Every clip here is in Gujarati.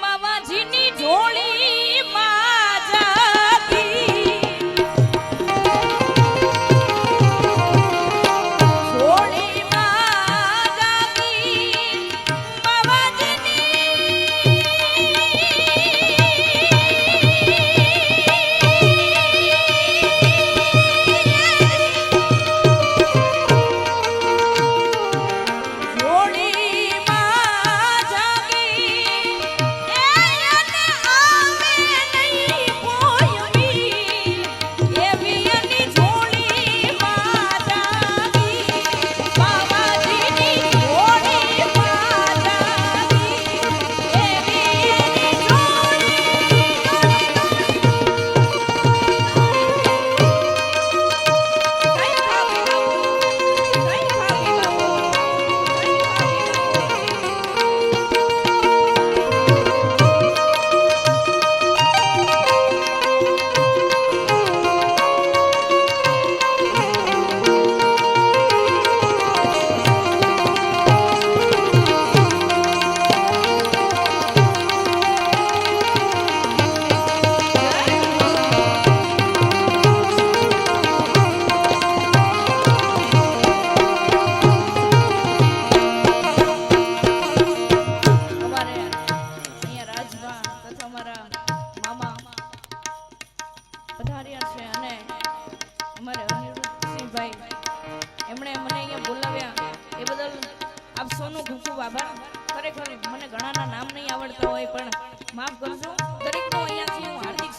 મામાજીની જોડી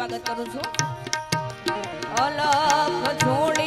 સ્વાગત કરું છું. અલખ જોડીને